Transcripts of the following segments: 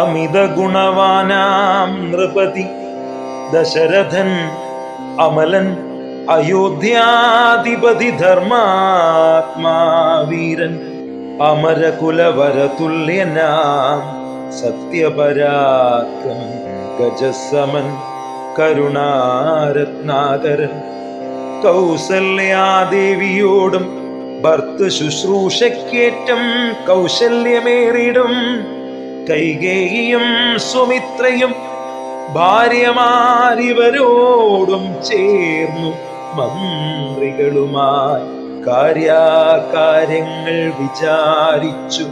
അമിത ഗുണവാനാം നൃപതി. ദശരഥൻ അമലൻ അയോധ്യാധിപതി ധർമാത്മാ വീരൻ അമരകുലവരതുല്യനാം സത്യപരാക്രമൻ ഗജസമൻ കരുണാരത്നാകരൻ. കൗസല്യാദേവിയോടും ഭർത്തു ശുശ്രൂഷക്കേറ്റം കൗശല്യമേറിടും കൈകേയിയും സുമിത്രയും ഭാര്യമാരിവരോടും ചേർന്നു മന്ത്രികളുമായി കാര്യാകാര്യങ്ങൾ വിചാരിച്ചു.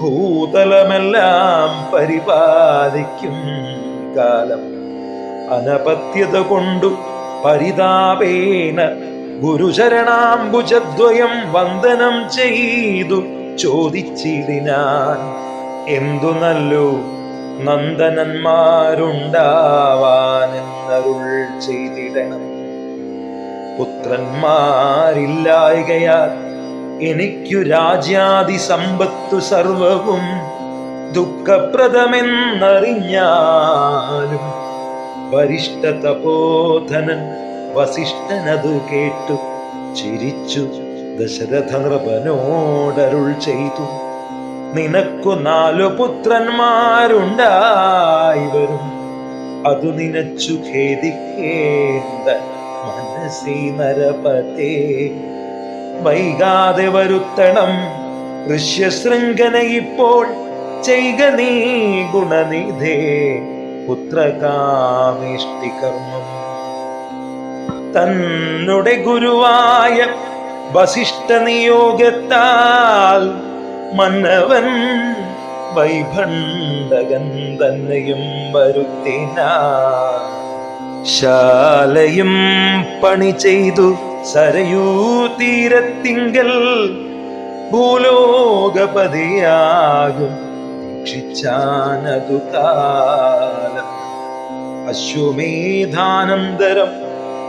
ഭൂതലമെല്ലാം പരിപാലിക്കും കാലം. അനപത്യത കൊണ്ടു പരിതാപേന ഗുരുചരണാംബുജദ്വയം വന്ദനം ചെയ്തു. ചോദിച്ചിടിനാൻ എന്തു നല്ലു നന്ദനന്മാരുണ്ടാവാനെന്നരുൾ ചെയ്തിടണം. പുത്രന്മാരില്ലായകയാൽ എനിക്കു രാജ്യാദി സമ്പത്തു സർവവും ദുഃഖപ്രദമെന്നറിഞ്ഞാലും വരിഷ്ഠ തപോധനൻ വസിഷ്ഠനതു കേട്ടു ചിരിച്ചു ദശരഥ ചെയ്തു. നിനക്കു നാലു പുത്രന്മാരുണ്ടായി വരും. അതു നിനച്ചു ഖേദിക്കേണ്ട മനസ്സി നരപതേ. വൈകാതെ വരുത്തണം ഋഷ്യശൃംഖന ഇപ്പോൾ. ചെയ്ക നീ ഗുണനിധേ പുത്രകാമിഷ്ടി കർമ്മം തന്നുടെ ഗുരുവായ വസിഷ്ഠ നിയോഗത്താൽ മന്നവൻ വൈഭണ്ഡകൻ തന്നെയും വരുത്തിന. ശാലയും പണി ചെയ്തു സരയൂ തീരത്തിങ്കൽ ഭൂലോകപതിയാകും ദീക്ഷിച്ചാനതു അശ്വമേധാനന്തരം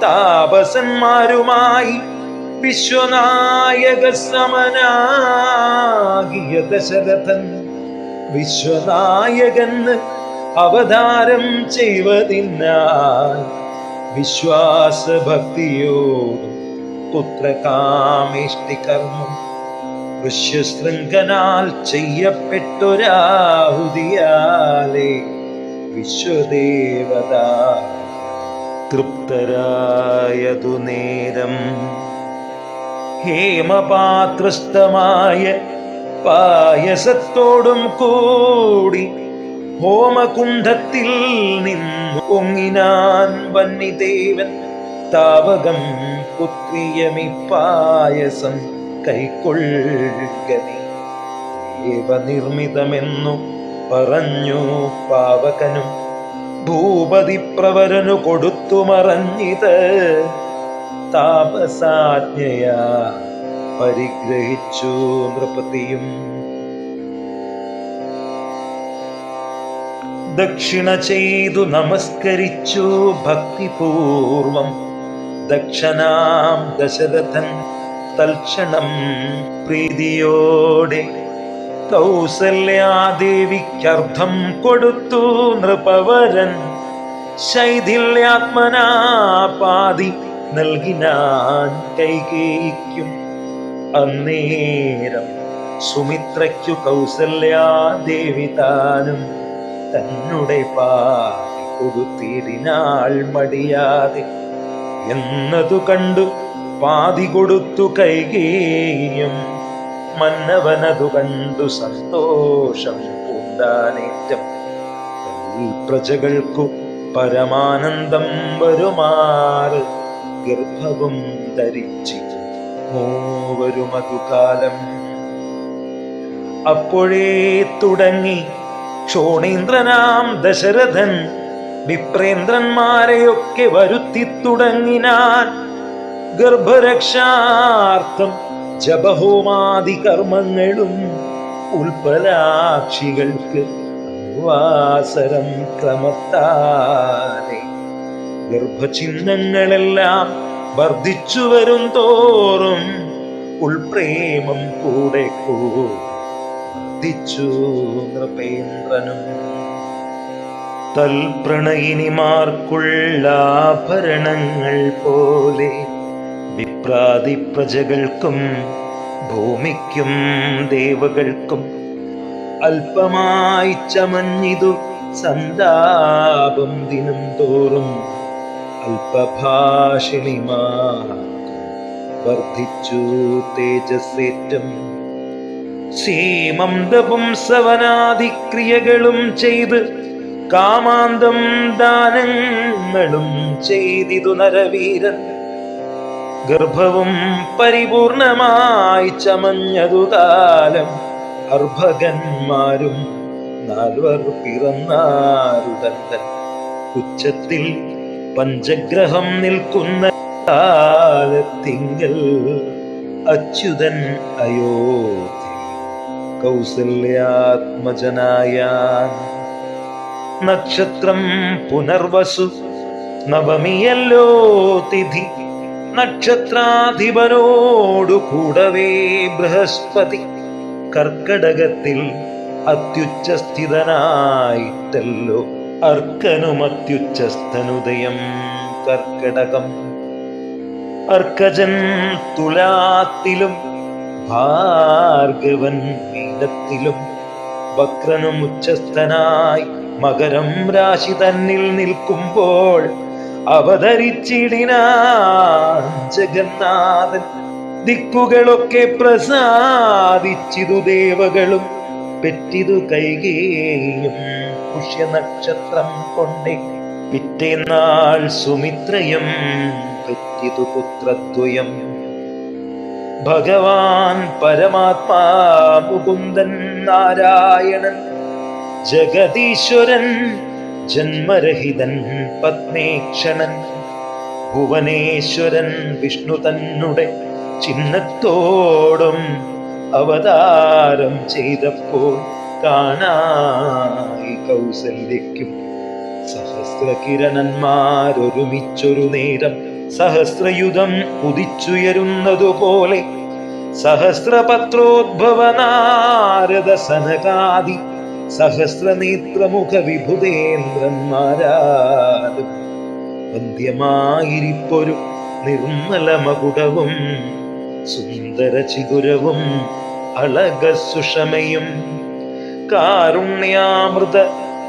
താപസന്മാരുമായി വിശ്വനായക സമനാകിയ ദശരഥൻ വിശ്വനായകൻ അവതാരം ചെയ്വതിനാൽ വിശ്വാസഭക്തിയോടും പുത്രകാമേഷ്ടി കർമ്മം ഋഷ്യശൃംഖനാൽ ചെയ്യപ്പെട്ടൊരാഹുതിയാലേ വിശ്വദേവത തൃപ്തരായതു നേരം ഹേമപാത്രസ്ഥമായ പായസത്തോടും കൂടി ഹോമകുണ്ഠത്തിൽ നിന്ന് ഒങ്ങിനാൻ വന്നിദേവൻ താവകം പുത്രിയമി പായസം കൈക്കൊള്ളുകനി. ദേവനിർമ്മിതമെന്നു പറഞ്ഞു പാവകനും ഭൂപതി പ്രവരനു കൊടുത്തു മറഞ്ഞിത്. താപസാജ്ഞയാ. പരിഗ്രഹിച്ചു നൃപതിയും. ദക്ഷിണ ചെയ്തു നമസ്കരിച്ചു ഭക്തിപൂർവം. ദക്ഷനാം ദശരഥൻ തൽക്ഷണം പ്രീതിയോടെ കൗസല്യാദേവിക്കർത്ഥം കൊടുത്തു നൃപവരൻ. ശൈഥില്യാത്മനാ പാതി നൽകിനാൻ കൈകേയിക്കും. അന്നേരം സുമിത്രയ്ക്കു കൗസല്യാദേവി താനും തന്നുടെ പാതി കൊടുത്തിടിനാൾ മടിയാതെ എന്നതു കണ്ടു പാതി കൊടുത്തു കൈകേയും. മന്നവനതു കണ്ടു സന്തോഷം പൂണ്ടാനേറ്റം പ്രജകൾക്കു പരമാനന്ദം വരുമാറ്. ഗർഭവും ധരിച്ചി മൂവരുമതുകാലം അപ്പോഴേ തുടങ്ങി. ക്ഷോണീന്ദ്രനാം ദശരഥൻ വിപ്രേന്ദ്രന്മാരെയൊക്കെ വരുത്തി തുടങ്ങിനാൻ ഗർഭരക്ഷാർത്ഥം ജപഹോമാദി കർമ്മങ്ങളും ഉൽപ്പലാക്ഷികൾക്ക് അനുവാസരം ക്രമത്താലെ. ഗർഭചിഹ്നങ്ങളെല്ലാം വർദ്ധിച്ചു വരും തോറും ഉൾപ്രേമം കൂടെ കൂർദ്ധിച്ചു നൃപേന്ദ്രനും തൽപ്രണയിനിമാർക്കുള്ളാഭരണങ്ങൾ പോലെ വിപ്രാതി പ്രജകൾക്കും ഭൂമിക്കും ദേവകൾക്കും അല്പമായി ചമഞ്ഞിതു സന്താപം ദിനം തോറും അല്പഭാഷിണിമാർക്കും വർദ്ധിച്ചു തേജസ്സേറ്റം. സീമന്തപുംസവനാദിക്രിയകളും ചെയ്ത് കാമാന്തം ദാനങ്ങളും ചെയ്തിതു നരവീരൻ. ഗർഭവും പരിപൂർണമായി ചമഞ്ഞതു കാലം അർഭകന്മാരും നാൽവർ പിറന്നാരുടന്തൻ ഉച്ചത്തിൽ പഞ്ചഗ്രഹം നിൽക്കുന്ന കാലത്തിങ്കൽ അച്യുതൻ അയോധ്യ കൗസല്യാത്മജനായ നക്ഷത്രം പുനർവസു നവമിയല്ലോ തിഥി. നക്ഷത്രാധിപനോടു കൂടവേ ബൃഹസ്പതി. കർക്കടകത്തിൽ അത്യുച്ചസ്ഥിതനായിട്ടല്ലോ അർക്കനും അത്യുച്ചസ്ഥനുദയം കർക്കടകം. അർക്കജൻ തുലാത്തിലും ഭാർഗവൻ മീനത്തിലും വക്രനും മകരം രാശി തന്നിൽ നിൽക്കുമ്പോൾ അവതരിച്ചിടിനാൻ ജഗന്നാഥൻ. ദിക്കുകളൊക്കെ പ്രസാദിച്ചിതു ദേവകളും പെറ്റിതു കൈകേയും. പുഷ്യനക്ഷത്രം കൊണ്ടേ. പിറ്റേന്നാൾ സുമിത്രയും പറ്റിതു പുത്രദ്വയം. ഭഗവാൻ പരമാത്മാ മുകുന്ദൻ നാരായണൻ ജഗതീശ്വരൻ ജന്മരഹിതൻ പത്മേക്ഷണൻ ഭുവനേശ്വരൻ വിഷ്ണു തന്നുടെ ചിഹ്നത്തോടും അവതാരം ചെയ്തപ്പോൾ കാണായി കൗസല്യയ്ക്കും സഹസ്രകിരണന്മാരൊരുമിച്ചൊരു നേരം സഹസ്രയുധം ഉദിച്ചുയരുന്നതുപോലെ സഹസ്രപത്രോദ്ഭവനാരദ സനകാദി സഹസ്രനേത്രമുഖ വിഭുതേന്ദ്രന്മാരാലും വന്ധ്യമായിരിപ്പൊരു നിർമ്മല മകുടവും സുന്ദര ചിഗുരവും അളക സുഷമയും കാരുണ്യാമൃത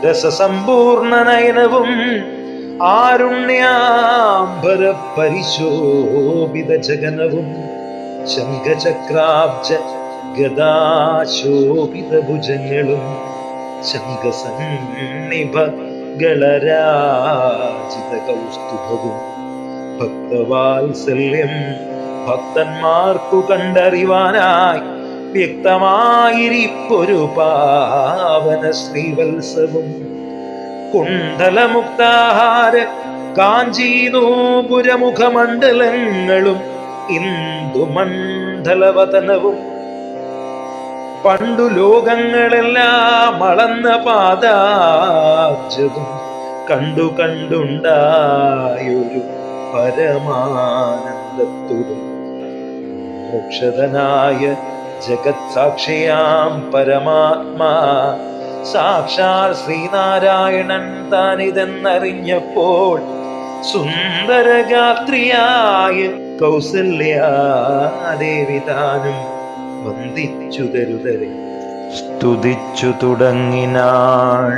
രസസമ്പൂർണ നയനവും ആരുണ്യാംബര പരിശോഭിത ജഗനവും ശംഖചക്രാബ്ജ ഗദാശോഭിത ഭുജങ്ങളും ശംഖസന്നിഭ ഗളരാജിത കൗസ്തുഭവും ഭക്തവാത്സല്യം ഭക്തന്മാർക്കു കണ്ടറിവാനായി വ്യക്തമായിരിപ്പൊരു പാവന ശ്രീവത്സവും. കുണ്ടലമുക്താഹാര കാഞ്ചീനൂപുരമുഖമണ്ഡലങ്ങളും ഇന്ദുമണ്ഡലവതനവും. പണ്ടു ലോകങ്ങളെല്ലാം അളന്ന പാദാബ്ജവും കണ്ടു കണ്ടുണ്ടായൊരു പരമാനന്ദത്തുടും മോക്ഷതനായ ജഗത് സാക്ഷിയാം പരമാത്മാ. സാക്ഷാൽ ശ്രീനാരായണൻ താനിതെന്നറിഞ്ഞപ്പോൾ സുന്ദരഗാത്രിയായ കൗസല്യാദേവി താനും വന്ദിച്ചു തരുതരെ. സ്തുതിച്ചു തുടങ്ങിനാൾ.